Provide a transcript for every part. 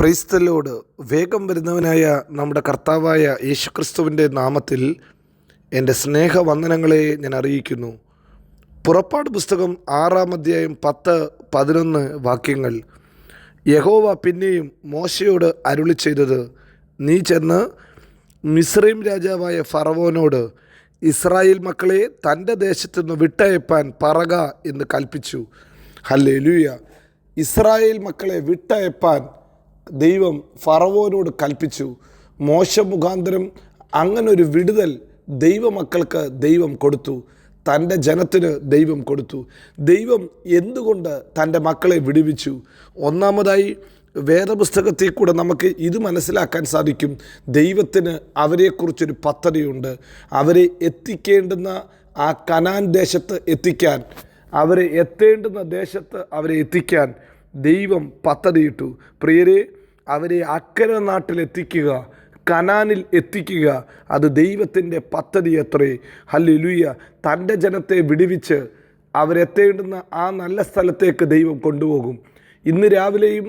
ക്രൈസ്തലോട് വേഗം വരുന്നവനായ നമ്മുടെ കർത്താവായ യേശുക്രിസ്തുവിന്റെ നാമത്തിൽ എന്റെ സ്നേഹവന്ദനങ്ങളെ ഞാൻ അറിയിക്കുന്നു. പുറപ്പാട് പുസ്തകം ആറാം അധ്യായം പത്ത് പതിനൊന്ന് വാക്യങ്ങൾ. യഹോവ പിന്നെയും മോശയോട് അരുളി ചെയ്തത് നീ ചെന്ന് മിസ്രൈം രാജാവായ ഫറവോനോട് ഇസ്രായേൽ മക്കളെ തന്റെ ദേശത്ത് നിന്ന് വിട്ടയപ്പാൻ പറക എന്ന് കൽപ്പിച്ചു. ഹല്ലേ ഇസ്രായേൽ മക്കളെ വിട്ടയപ്പാൻ ദൈവം ഫറവോനോട് കൽപ്പിച്ചു. മോശ മുഖാന്തരം അങ്ങനൊരു വിടുതൽ ദൈവമക്കൾക്ക് ദൈവം കൊടുത്തു. തന്റെ ജനത്തിന് ദൈവം കൊടുത്തു. ദൈവം എന്തുകൊണ്ട് തന്റെ മക്കളെ വിടുവിച്ചു? ഒന്നാമതായി വേദപുസ്തകത്തിൽ കൂടെ നമുക്ക് ഇത് മനസ്സിലാക്കാൻ സാധിക്കും. ദൈവത്തിന് അവരെക്കുറിച്ചൊരു പദ്ധതിയുണ്ട്. അവരെ എത്തിക്കേണ്ടുന്ന ആ കനാൻ ദേശത്ത് എത്തിക്കാൻ അവരെ എത്തേണ്ടുന്ന ദേശത്ത് അവരെ എത്തിക്കാൻ ദൈവം പദ്ധതിയിട്ടു. പ്രിയരെ അവരെ അക്കരെ നാട്ടിലെത്തിക്കുക കനാനിൽ എത്തിക്കുക. അത് ദൈവത്തിന്റെ പദ്ധതി എത്രേ ഹല്ലുയ തന്റെ ജനത്തെ വിടുവിച്ച് അവരെത്തേണ്ടുന്ന ആ നല്ല സ്ഥലത്തേക്ക് ദൈവം കൊണ്ടുപോകും. ഇന്ന് രാവിലെയും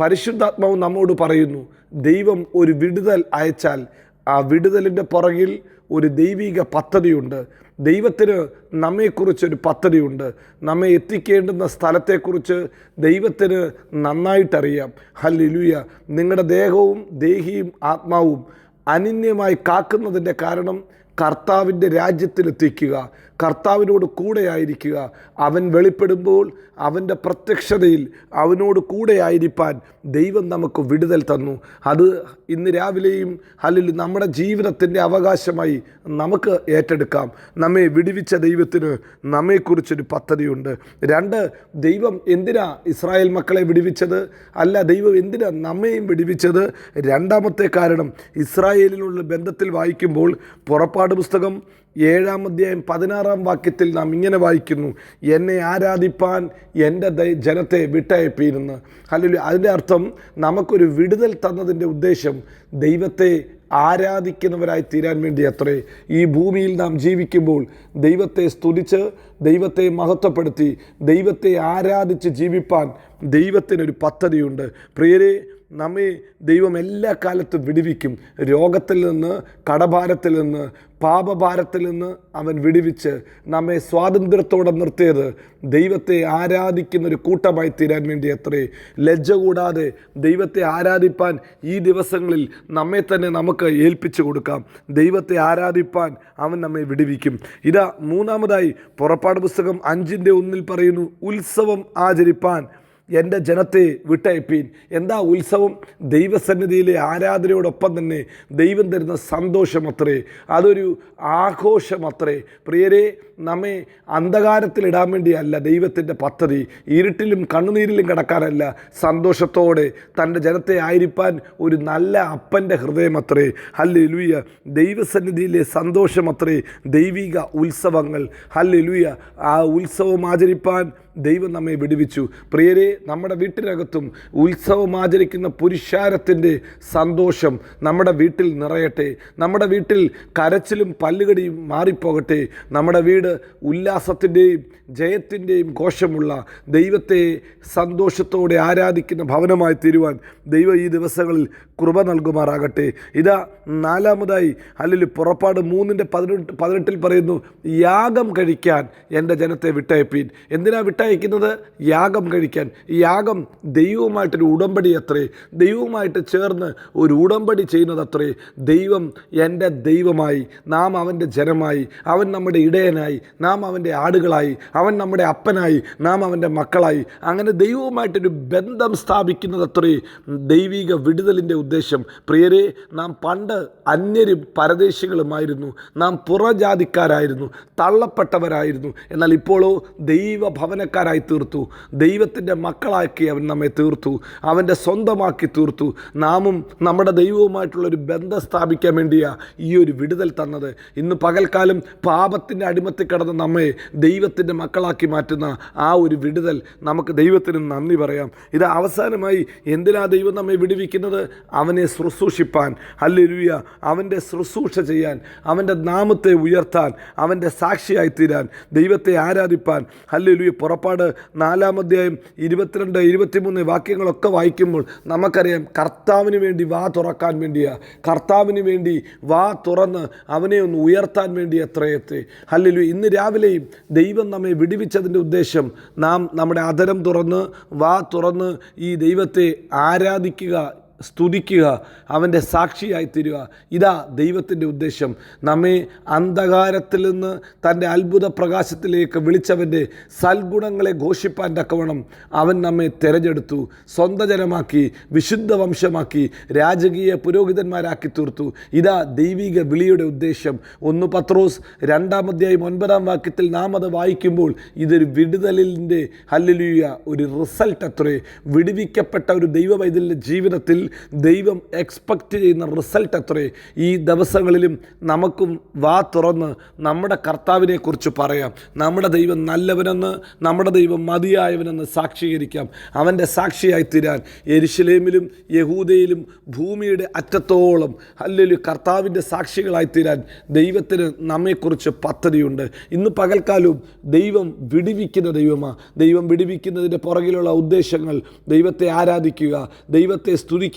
പരിശുദ്ധാത്മാവ് നമ്മോട് പറയുന്നു ദൈവം ഒരു വിടുതൽ അയച്ചാൽ ആ വിടുതലിന്റെ പുറകിൽ ഒരു ദൈവിക പദ്ധതിയുണ്ട്. ദൈവത്തിന് നമ്മെക്കുറിച്ചൊരു പദ്ധതിയുണ്ട്. നമ്മെ എത്തിക്കേണ്ടുന്ന സ്ഥലത്തെക്കുറിച്ച് ദൈവത്തിന് നന്നായിട്ടറിയാം. ഹല്ലിലുയ. നിങ്ങളുടെ ദേഹവും ദേഹിയും ആത്മാവും അനിന്യമായി കാക്കുന്നതിന്റെ കാരണം കർത്താവിന്റെ രാജ്യത്തിലെത്തിക്കുക. കർത്താവിനോട് കൂടെയായിരിക്കുക. അവൻ വെളിപ്പെടുമ്പോൾ അവന്റെ പ്രത്യക്ഷതയിൽ അവനോട് കൂടെയായിരിക്കാൻ ദൈവം നമുക്ക് വിടുതൽ തന്നു. അത് ഇന്ന് രാവിലെയും അല്ലെങ്കിൽ നമ്മുടെ ജീവിതത്തിന്റെ അവകാശമായി നമുക്ക് ഏറ്റെടുക്കാം. നമ്മെ വിടുവിച്ച ദൈവത്തിന് നമ്മെക്കുറിച്ചൊരു പദ്ധതിയുണ്ട്. രണ്ട് ദൈവം എന്തിനാ ഇസ്രായേൽ മക്കളെ വിടുവിച്ചത്? അല്ല ദൈവം എന്തിനാ നമ്മെയും വിടുവിച്ചത്? രണ്ടാമത്തെ കാരണം ഇസ്രായേലിനുള്ള ബന്ധത്തിൽ വായിക്കുമ്പോൾ പുറപ്പാട് പുസ്തകം ഏഴാം അധ്യായം പതിനാറാം വാക്യത്തിൽ നാം ഇങ്ങനെ വായിക്കുന്നു എന്നെ ആരാധിപ്പാൻ എന്റെ ദൈ- ജനത്തെ വിട്ടയപ്പീരുന്ന് അല്ലെങ്കിൽ അതിന്റെ അർത്ഥം നമുക്കൊരു വിടുതൽ തന്നതിന്റെ ഉദ്ദേശം ദൈവത്തെ ആരാധിക്കുന്നവരായി തീരാൻ വേണ്ടി അത്രേ ഈ ഭൂമിയിൽ നാം ജീവിക്കുമ്പോൾ ദൈവത്തെ സ്തുതിച്ച് ദൈവത്തെ മഹത്വപ്പെടുത്തി ദൈവത്തെ ആരാധിച്ച് ജീവിപ്പാൻ ദൈവത്തിനൊരു പദ്ധതിയുണ്ട്. പ്രിയരെ നമ്മെ ദൈവം എല്ലാ കാലത്തും വിടുവിക്കും. രോഗത്തിൽ നിന്ന് കടഭാരത്തിൽ നിന്ന് പാപഭാരത്തിൽ നിന്ന് അവൻ വിടുവിച്ച് നമ്മെ സ്വാതന്ത്ര്യത്തോടെ നിർത്തിയത്. ദൈവത്തെ ആരാധിക്കുന്ന ഒരു കൂട്ടമായി തീരാൻ വേണ്ടി അത്രേ ലജ്ജ കൂടാതെ ദൈവത്തെ ആരാധിപ്പാൻ ഈ ദിവസങ്ങളിൽ നമ്മെ തന്നെ നമുക്ക് ഏൽപ്പിച്ചു കൊടുക്കാം. ദൈവത്തെ ആരാധിപ്പാൻ അവൻ നമ്മെ വിടുവിക്കും. ഇതാ മൂന്നാമതായി പുറപ്പാട് പുസ്തകം അഞ്ചിന്റെ ഒന്നിൽ പറയുന്നു ഉത്സവം ആചരിപ്പാൻ. എന്റെ ജനത്തെ വിട്ടയപ്പീൻ. എന്താ ഉത്സവം? ദൈവസന്നിധിയിലെ ആരാധനയോടൊപ്പം തന്നെ ദൈവം തരുന്ന സന്തോഷമത്രേ. അതൊരു ആഘോഷമത്രേ. പ്രിയരെ നമ്മെ അന്ധകാരത്തിലിടാൻ വേണ്ടിയല്ല ദൈവത്തിന്റെ പദ്ധതി. ഇരുട്ടിലും കണ്ണുനീരിലും കിടക്കാനല്ല. സന്തോഷത്തോടെ തന്റെ ജനത്തെ ആയിരിക്കാൻ ഒരു നല്ല അപ്പന്റെ ഹൃദയമത്രേ. ഹല്ലെ ലൂയ ദൈവസന്നിധിയിലെ സന്തോഷമത്രേ. ദൈവിക ഉത്സവങ്ങൾ. ഹല്ലെ ലൂയ ആ ഉത്സവം ആചരിപ്പാൻ ദൈവം നമ്മെ വിടുവിച്ചു. പ്രിയരെ നമ്മുടെ വീട്ടിനകത്തും ഉത്സവം ആചരിക്കുന്ന പുരുഷാരത്തിന്റെ സന്തോഷം നമ്മുടെ വീട്ടിൽ നിറയട്ടെ. നമ്മുടെ വീട്ടിൽ കരച്ചിലും പല്ലുകടിയും മാറിപ്പോകട്ടെ. നമ്മുടെ വീട് ഉല്ലാസത്തിന്റെയും ജയത്തിന്റെയും കോശമുള്ള ദൈവത്തെ സന്തോഷത്തോടെ ആരാധിക്കുന്ന ഭവനമായി തീരുവാൻ ദൈവം ഈ ദിവസങ്ങളിൽ കൃപ നൽകുമാറാകട്ടെ. ഇതാ നാലാമതായി അല്ലെങ്കിൽ പുറപ്പാട് മൂന്നിന്റെ പതിനെട്ട് പതിനെട്ടിൽ പറയുന്നു യാഗം കഴിക്കാൻ എന്റെ ജനത്തെ വിട്ടയപ്പീൻ. എന്തിനാ വിട്ടയക്കുന്നത്? യാഗം കഴിക്കാൻ. ഈ യാഗം ദൈവവുമായിട്ടൊരു ഉടമ്പടി അത്രേ. ദൈവവുമായിട്ട് ചേർന്ന് ഒരു ഉടമ്പടി ചെയ്യുന്നത് അത്രേ ദൈവം എന്റെ ദൈവമായി നാം അവന്റെ ജനമായി അവൻ നമ്മുടെ ഇടയനായി നാം അവന്റെ ആടുകളായി അവൻ നമ്മുടെ അപ്പനായി നാം അവന്റെ മക്കളായി. അങ്ങനെ ദൈവവുമായിട്ടൊരു ബന്ധം സ്ഥാപിക്കുന്നത് അത്രേ ദൈവിക വിടുതലിന്റെ ഉദ്ദേശം. പ്രിയരെ നാം പണ്ട് അന്യരും പരദേശികളുമായിരുന്നു. നാം പുറജാതിക്കാരായിരുന്നു. തള്ളപ്പെട്ടവരായിരുന്നു. എന്നാൽ ഇപ്പോഴോ ദൈവഭവനക്കാരായി തീർത്തു. ദൈവത്തിന്റെ മക്കളാക്കി അവൻ നമ്മെ തീർത്തു. അവന്റെ സ്വന്തമാക്കി തീർത്തു. നാമും നമ്മുടെ ദൈവവുമായിട്ടുള്ളൊരു ബന്ധം സ്ഥാപിക്കാൻ വേണ്ടിയാണ് ഈ ഒരു വിടുതൽ തന്നത്. ഇന്ന് പകൽക്കാലം പാപത്തിന്റെ അടിമത്തിൽ കിടന്ന് നമ്മെ ദൈവത്തിന്റെ മക്കളാക്കി മാറ്റുന്ന ആ ഒരു വിടുതൽ നമുക്ക് ദൈവത്തിന് നന്ദി പറയാം. ഇത് അവസാനമായി എന്തിനാ ദൈവം നമ്മെ വിടുവിക്കുന്നത്? അവനെ ശുശ്രൂഷിപ്പാൻ. ഹല്ലേലൂയ. അവന്റെ ശുശ്രൂഷ ചെയ്യാൻ. അവന്റെ നാമത്തെ ഉയർത്താൻ. അവന്റെ സാക്ഷിയായി തീരാൻ ദൈവത്തെ ആരാധിപ്പാൻ. ഹല്ലേലൂയ. പുറപ്പാട് നാലാം അധ്യായം ഇരുപത്തിരണ്ട് ഇരുപത്തിമൂന്ന് വാക്യങ്ങളൊക്കെ വായിക്കുമ്പോൾ നമുക്കറിയാം കർത്താവിന് വേണ്ടി വാ തുറക്കാൻ വേണ്ടിയാ. കർത്താവിന് വേണ്ടി വാ തുറന്ന് അവനെ ഒന്ന് ഉയർത്താൻ വേണ്ടി എത്രയെത്തി ഹല്ലേലൂയ. ഇന്ന് രാവിലെയും ദൈവം നമ്മെ വിടുവിച്ചതിന്റെ ഉദ്ദേശം നാം നമ്മുടെ അധരം തുറന്ന് വാ തുറന്ന് ഈ ദൈവത്തെ ആരാധിക്കുക സ്തുതിക്കുക അവന്റെ സാക്ഷിയായി തീരുക. ഇതാ ദൈവത്തിന്റെ ഉദ്ദേശം. നമ്മെ അന്ധകാരത്തിൽ നിന്ന് തന്റെ അത്ഭുത പ്രകാശത്തിലേക്ക് വിളിച്ചവന്റെ സൽഗുണങ്ങളെ ഘോഷിപ്പാൻ തക്കവണ്ണം അവൻ നമ്മെ തിരഞ്ഞെടുത്തു സ്വന്തം ജനമാക്കി വിശുദ്ധ വംശമാക്കി രാജകീയ പുരോഹിതന്മാരാക്കി തീർത്തു. ഇതാ ദൈവിക വിളിയുടെ ഉദ്ദേശം. ഒന്ന് പത്രോസ് രണ്ടാം അധ്യായം ഒൻപതാം വാക്യത്തിൽ നാം അത് വായിക്കുമ്പോൾ ഇതൊരു വിടുതലിന്റെ ഹല്ലിലൂയ ഒരു റിസൾട്ട് അത്രേ വിടുവിക്കപ്പെട്ട ഒരു ദൈവവൈതലിന്റെ ജീവിതത്തിൽ ദൈവം എക്സ്പെക്റ്റ് ചെയ്യുന്ന റിസൾട്ട് അത്രേ ഈ ദിവസങ്ങളിലും നമുക്കും വാ തുറന്ന് നമ്മുടെ കർത്താവിനെക്കുറിച്ച് പറയാം. നമ്മുടെ ദൈവം നല്ലവനെന്ന് നമ്മുടെ ദൈവം മതിയായവനെന്ന് സാക്ഷീകരിക്കാം. അവന്റെ സാക്ഷിയായി തീരാൻ എരിശിലേമിലും യഹൂദയിലും ഭൂമിയുടെ അറ്റത്തോളം അല്ലെങ്കിൽ കർത്താവിന്റെ സാക്ഷികളായി തീരാൻ ദൈവത്തിന് നമ്മെക്കുറിച്ച് പദ്ധതിയുണ്ട്. ഇന്ന് പകൽക്കാലവും ദൈവം വിടിവിക്കുന്ന ദൈവമാണ് ദൈവം വിടിവിക്കുന്നതിന്റെ പുറകിലുള്ള ഉദ്ദേശങ്ങൾ ദൈവത്തെ ആരാധിക്കുക ദൈവത്തെ സ്തുതിക്കുക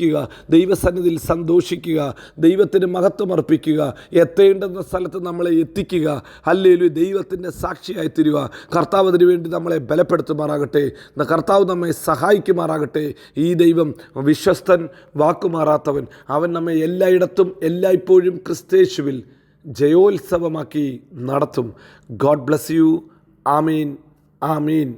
ദൈവസന്നിധിയിൽ സന്തോഷിക്കുക ദൈവത്തിന് മഹത്വം അർപ്പിക്കുക എത്തേണ്ടുന്ന സ്ഥലത്ത് നമ്മളെ എത്തിക്കുക അല്ലേലു ദൈവത്തിന്റെ സാക്ഷിയായി തീരുക. അതിന് വേണ്ടി നമ്മളെ ബലപ്പെടുത്തുമാറാകട്ടെ. കർത്താവ് നമ്മെ സഹായിക്കുമാറാകട്ടെ. ഈ ദൈവം വിശ്വസ്തൻ വാക്കുമാറാത്തവൻ. അവൻ നമ്മെ എല്ലായിടത്തും എല്ലായ്പ്പോഴും ക്രിസ്തേശുവിൽ ജയോത്സവമാക്കി നടത്തും. God bless you. Amin. Amin.